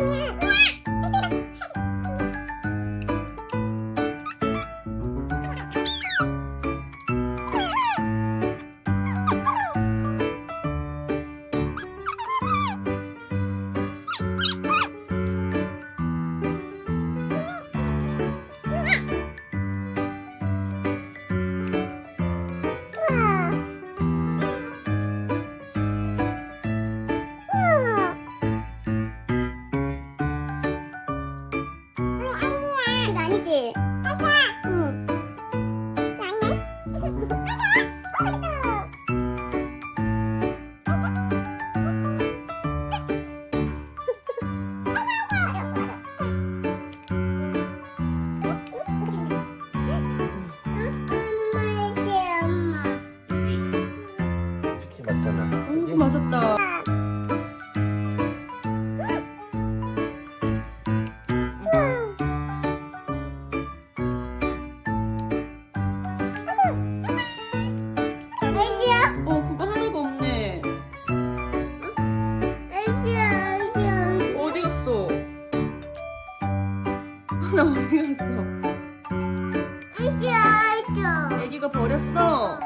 你 거 아니지? 맞아. 응. 아니네. 이렇게 맞잖아. 오? 맞았다. 애기야. 어, 그거 하나가 없네. 애기야, 애기야. 애기야. 어디 갔어? 하나 어디 갔어? 애기야, 애기야. 애기가 버렸어.